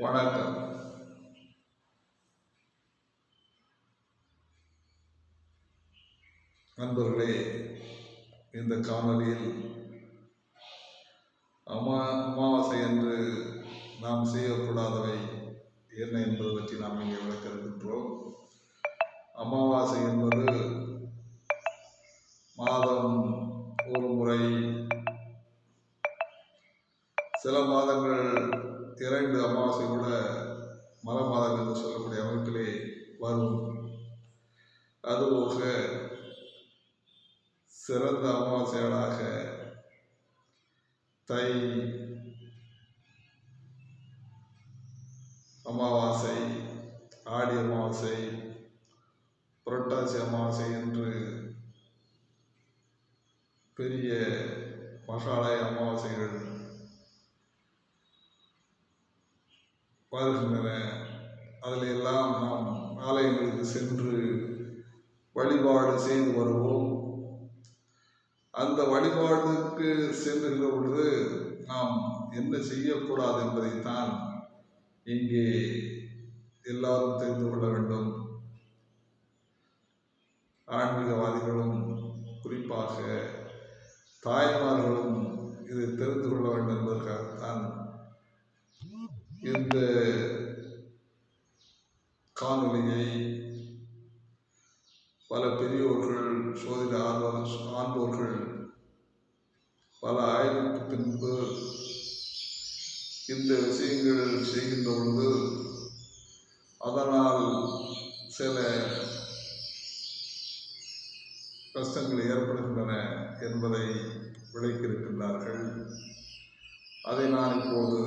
வணக்கம். நண்பர்களே இந்த காணொலியில் அமா அமாவாசை என்று நாம் செய்யக்கூடாதவை என்ன என்பது பற்றி நாம் இங்கே விளக்க இருக்கின்றோம் அமாவாசை என்பது மாதம் ஒரு முறை சில மாதங்கள் இரண்டு அமாவாசை கூட மாதம் என்று சொல்லக்கூடிய அமைப்பிலே வரும். அதுபோக சிறந்த அமாவாசைகளாக தை அமாவாசை ஆடி அமாவாசை புரட்டாசி அமாவாசை என்று பெரிய மகாலய அமாவாசைகள் வருகின்றன அதில் எல்லாம் நாம் ஆலயங்களுக்கு சென்று வழிபாடு செய்து வருவோம். அந்த வழிபாடுக்கு சென்றுகிற பொழுது நாம் என்ன செய்யக்கூடாது என்பதைத்தான் இங்கே எல்லாரும் தெரிந்து கொள்ள வேண்டும். ஆன்மீகவாதிகளும் குறிப்பாக தாய்மார்களும் இதை தெரிந்து கொள்ள வேண்டும் என்பதற்காகத்தான் இந்த சோதிட ஆர்வம் ஆண்டோர்கள் பல ஆய்வுக்கு பின்பு இந்த விஷயங்கள் செய்கின்ற பொழுது அதனால் சில கஷ்டங்கள் ஏற்படுகின்றன என்பதை விளக்கியிருக்கின்றார்கள். அதை நான் இப்போது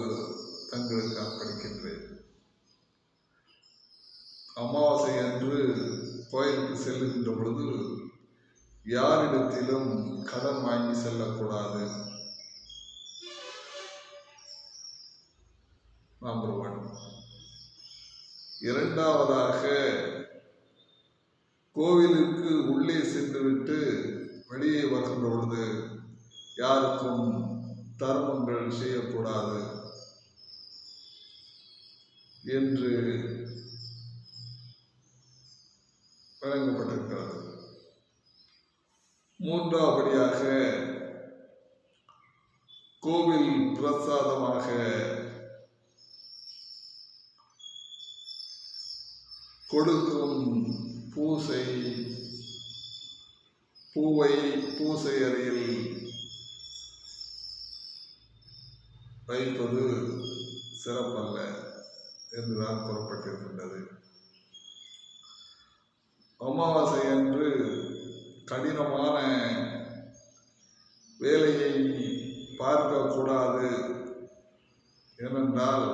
தங்களுக்கு அர்ப்பணிக்கின்றேன் அமாவாசை அன்று கோயிலுக்கு செல்லுகின்ற பொழுது யாரிடத்திலும் கடன் வாங்கி செல்லக்கூடாது. நம்பர் ஒன் இரண்டாவதாக கோவிலுக்கு உள்ளே சென்றுவிட்டு வெளியே வருகின்ற பொழுது யாருக்கும் தர்மங்கள் செய்யக்கூடாது என்று வழங்கப்பட்டிருக்கிறது. மூன்றாவடியாக கோவில் பிரசாதமாக கொடுக்கும் பூசை பூவை பூசை அறையில் வைப்பது சிறப்பல்ல என்றுதான் கூறப்பட்டிருக்கின்றது அமாவாசை அன்று கடினமான வேலையை பார்க்கக்கூடாது ஏனென்றால்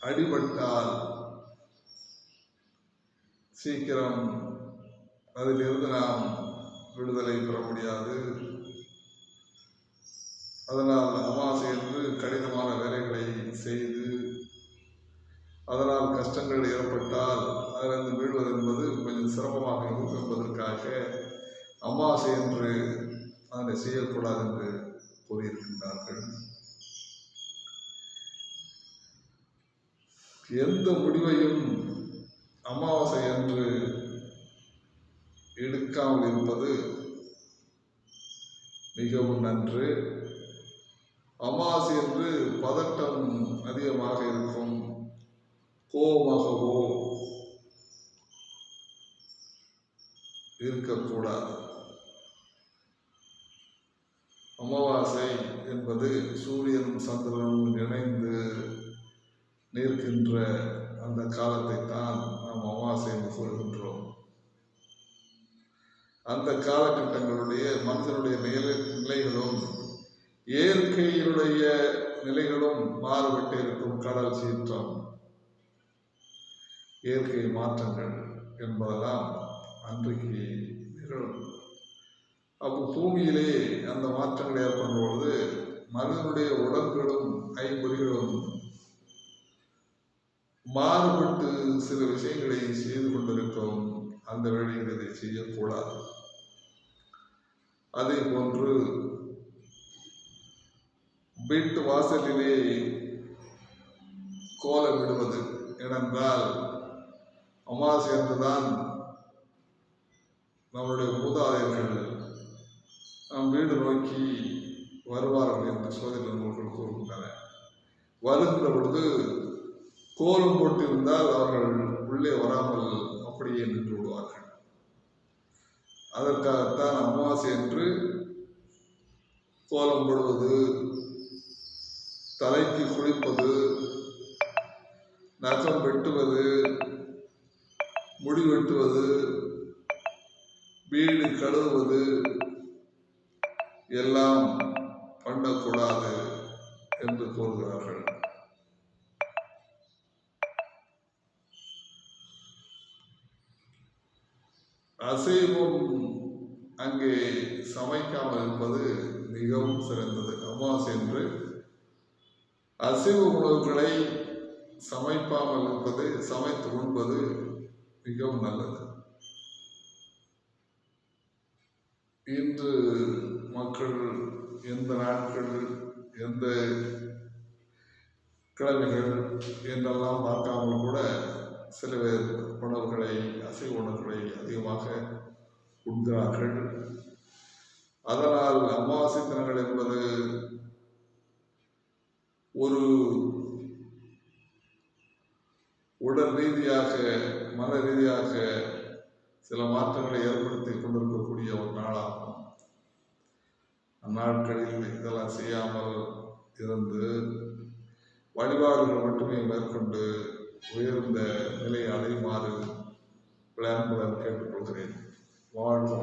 அடிபட்டால் சீக்கிரம் அதிலிருந்து நாம் விடுதலை பெற முடியாது. அதனால் அமாவாசை என்று கடினமான வேலைகளை செய்து அதனால் கஷ்டங்கள் ஏற்பட்டால் அதிலிருந்து மீள்வது என்பது கொஞ்சம் சிரமமாக இருக்கும் என்பதற்காக அமாவாசை என்று அதனை செய்யக்கூடாது என்று கூறியிருக்கின்றார்கள். எந்த முடிவையும் அமாவாசை என்று எடுக்காமல் இருப்பது மிகவும் நன்று. அமாவாசை என்று பதட்டம் அதிகமாக இருக்கும். கோபமாகவோ இருக்கக்கூடாது. அமாவாசை என்பது சூரியனும் சந்திரனும் இணைந்து நிற்கின்ற அந்த காலத்தை தான் நாம் அமாவாசை என்று சொல்கின்றோம். அந்த காலகட்டங்களுடைய மனிதனுடைய நிலை நிலைகளும் இயற்கையினுடைய நிலைகளும் மாறுபட்டு இருக்கும். கடல் சீற்றம் இயற்கை மாற்றங்கள் என்பதெல்லாம் அன்றைக்கு நிகழும். அப்போ பூமியிலே அந்த மாற்றங்கள் ஏற்படும் பொழுது மனிதனுடைய உடல்களும் ஐம்பொறிகளும் மாறுபட்டு சில விஷயங்களை செய்து கொண்டிருக்கிறோம். அந்த வேளையில் இதை செய்யக்கூடாது. அதே போன்று வீட்டு வாசலிலே கோலமிடுவது ஏனென்றால் அமாவாசை என்றுதான் நம்முடைய மூதாதையர்கள் நம் வீடு நோக்கி வருவார்கள் என்று சோதனை நூல்கள் கூறுகின்றன வருகின்ற பொழுது கோலம் போட்டிருந்தால் அவர்கள் உள்ளே வராமல் அப்படியே நின்று விடுவார்கள். அதற்காகத்தான் அமாவாசை என்று கோலம் போடுவது தலைக்கு குளிப்பது நகம் வெட்டுவது முடி வெட்டுவது வீடு கழுவுவது எல்லாம் பண்ணக்கூடாது என்று கூறுகிறார்கள். அசைவம் அங்கே சமைக்காமல் இருப்பது மிகவும் சிறந்தது. அமாவாசை என்று அசைவ உணவுகளை சமைப்பாமல் இருப்பது சமைத்து உண்பது மிகவும் நல்லது. இன்று மக்கள் எந்த நாட்கள் எந்த கிழமைகள் என்றெல்லாம் பார்க்காமல் கூட சில பேர் உணவுகளை அசைவ உணவுகளை அதிகமாக உண்கிறார்கள். அதனால் அமாவாசை தினங்கள் என்பது ஒரு உடல் ரீதியாக மன ரீதியாக சில மாற்றங்களை ஏற்படுத்தி கொண்டிருக்கக்கூடிய ஒரு நாளாகும். அந்நாட்களில் இதெல்லாம் செய்யாமல் இருந்து வழிபாடுகள் மட்டுமே மேற்கொண்டு உயர்ந்த நிலையை அடையுமாறு விளையாண்டுடன் கேட்டுக்கொள்கிறேன். வாழ்க